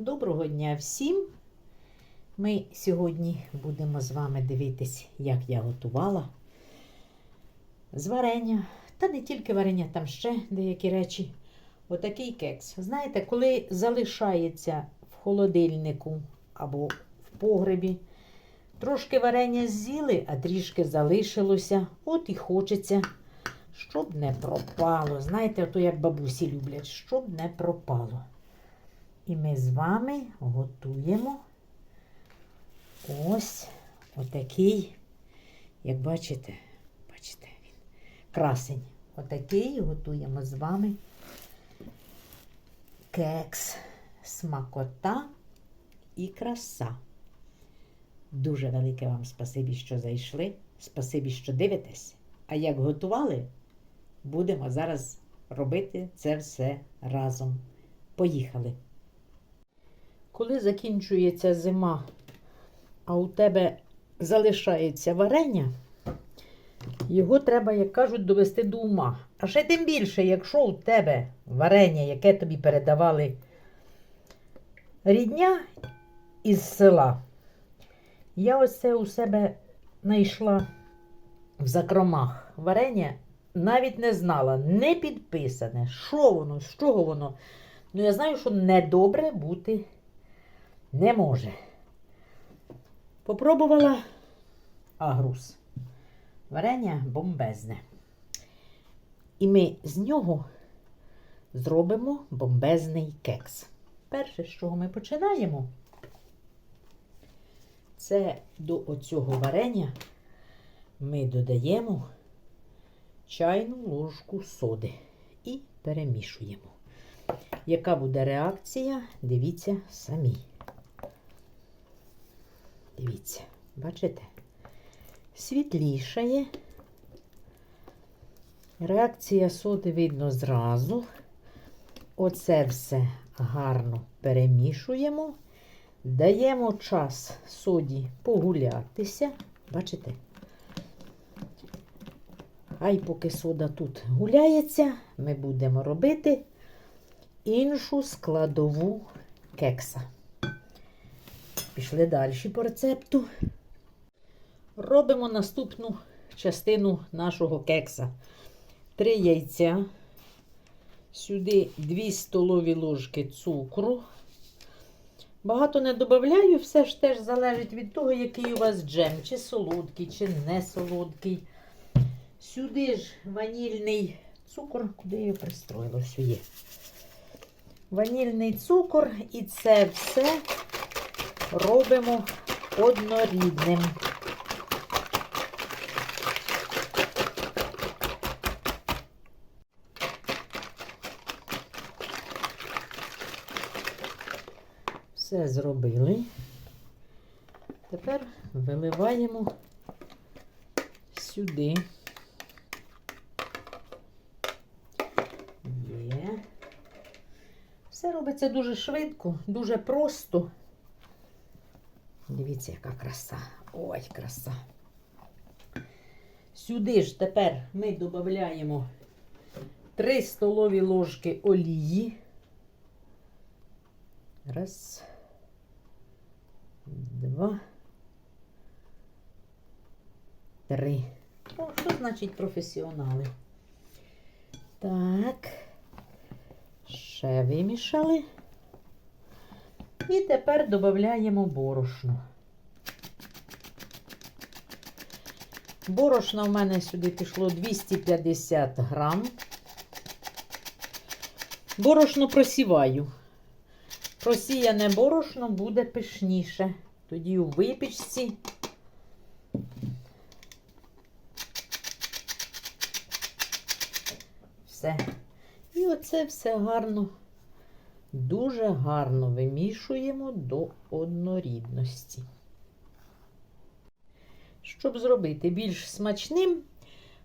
Доброго дня всім! Ми сьогодні будемо з вами дивитись, як я готувала з варення. Та не тільки варення, там ще деякі речі. Отакий кекс. Знаєте, коли залишається в холодильнику або в погребі, трошки варення з'їли, а трішки залишилося. От і хочеться, щоб не пропало. Знаєте, ото як бабусі люблять, щоб не пропало. І ми з вами готуємо ось отакий, як бачите, бачите, він красень. Отакий готуємо з вами кекс, смакота і краса. Дуже велике вам спасибі, що зайшли. Спасибі, що дивитесь. А як готували, будемо зараз робити це все разом. Поїхали! Коли закінчується зима, а у тебе залишається варення, його треба, як кажуть, довести до ума. А ще тим більше, якщо у тебе варення, яке тобі передавали рідня із села, я ось це у себе знайшла в закромах варення, навіть не знала, не підписане, що воно, з чого воно. Ну, я знаю, що недобре бути не може. Попробувала агрус. Варення бомбезне. І ми з нього зробимо бомбезний кекс. Перше, з чого ми починаємо, це до оцього варення ми додаємо чайну ложку соди і перемішуємо. Яка буде реакція, дивіться самі. Дивіться, бачите? Світлішає. Реакція соди видно зразу. Оце все гарно перемішуємо. Даємо час соді погулятися. Бачите? Хай поки сода тут гуляється, ми будемо робити іншу складову кекса. Пішли далі по рецепту. Робимо наступну частину нашого кекса. Три яйця. Сюди 2 столові ложки цукру. Багато не додаю, все ж теж залежить від того, який у вас джем, чи солодкий, чи не солодкий. Сюди ж ванільний цукор, куди я пристроїла, є. Ванільний цукор і це все робимо однорідним. Все зробили. Тепер виливаємо сюди. Є. Все робиться дуже швидко, дуже просто. Дивіться, яка краса. Ой, краса. Сюди ж тепер ми додаємо 3 столові ложки олії. Раз. Два. Три. О, що значить професіонали? Так. Ще вимішали. І тепер додаємо борошно. Борошна в мене сюди пішло 250 грам. Борошно просіваю. Просіяне борошно буде пишніше. Тоді у випічці. Все. І оце все гарно, дуже гарно вимішуємо до однорідності. Щоб зробити більш смачним,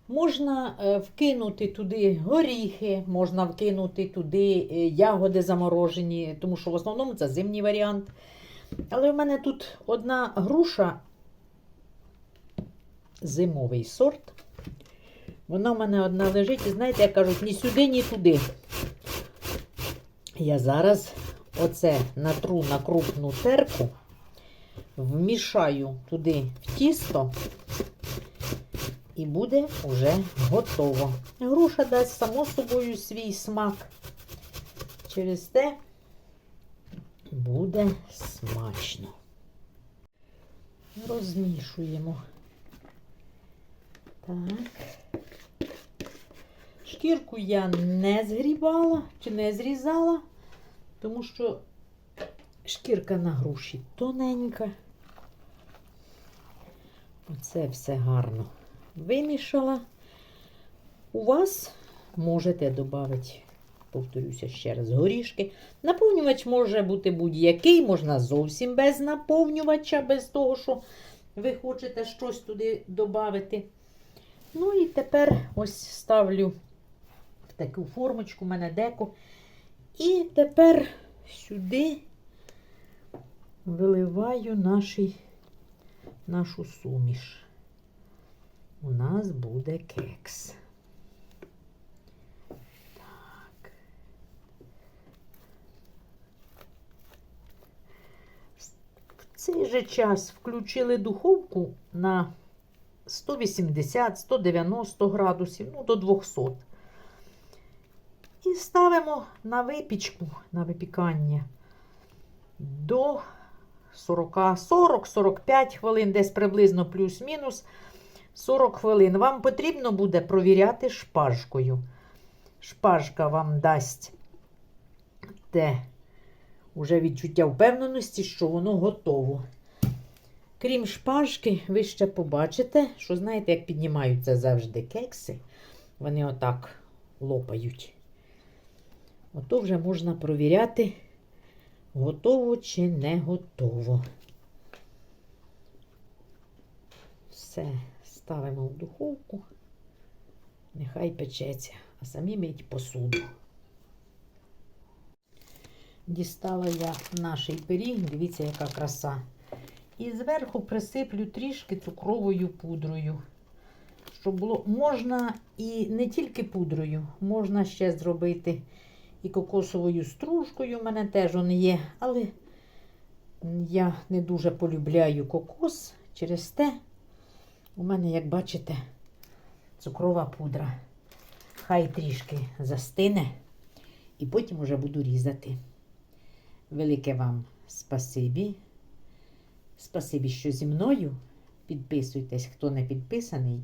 можна е, вкинути туди горіхи, можна вкинути туди е, ягоди заморожені, тому що в основному це зимній варіант. Але в мене тут одна груша, зимовий сорт. Вона в мене одна лежить, і знаєте, як кажуть, ні сюди, ні туди. Я зараз оце натру на крупну терку, вмішаю туди в тісто і буде вже готово. Груша дасть само собою свій смак. Через те буде смачно. Розмішуємо. Так. Шкірку я не згрібала чи не зрізала, тому що шкірка на груші тоненька. Оце все гарно вимішала. У вас можете додати, повторюся ще раз, горішки. Наповнювач може бути будь-який, можна зовсім без наповнювача, без того, що ви хочете щось туди додати. Ну і тепер ось ставлю таку формочку, у мене деко. І тепер сюди виливаю наші, нашу суміш. У нас буде кекс. Так. В цей же час включили духовку на 180-190 градусів, ну до 200. І ставимо на випічку, на випікання до 40-40-45 хвилин, десь приблизно плюс-мінус 40 хвилин. Вам потрібно буде провіряти шпажкою. Шпажка вам дасть те уже відчуття впевненості, що воно готово. Крім шпажки, ви ще побачите, що знаєте, як піднімаються завжди кекси, вони отак лопають. Ото вже можна провіряти, готово чи не готово. Все, ставимо в духовку, нехай печеться, а самі мить посуду. Дістала я наш пиріг, дивіться, яка краса. І зверху присиплю трішки цукровою пудрою. Щоб було, можна і не тільки пудрою, можна ще зробити і кокосовою стружкою. У мене теж він є, але я не дуже полюбляю кокос. Через те у мене, як бачите, цукрова пудра. Хай трішки застине, і потім вже буду різати. Велике вам спасибі. Спасибі, що зі мною. Підписуйтесь, хто не підписаний.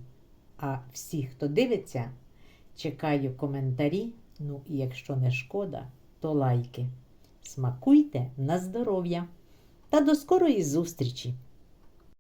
А всі, хто дивиться, чекаю коментарі. Ну і якщо не шкода, то лайки. Смакуйте на здоров'я. Та до скорої зустрічі!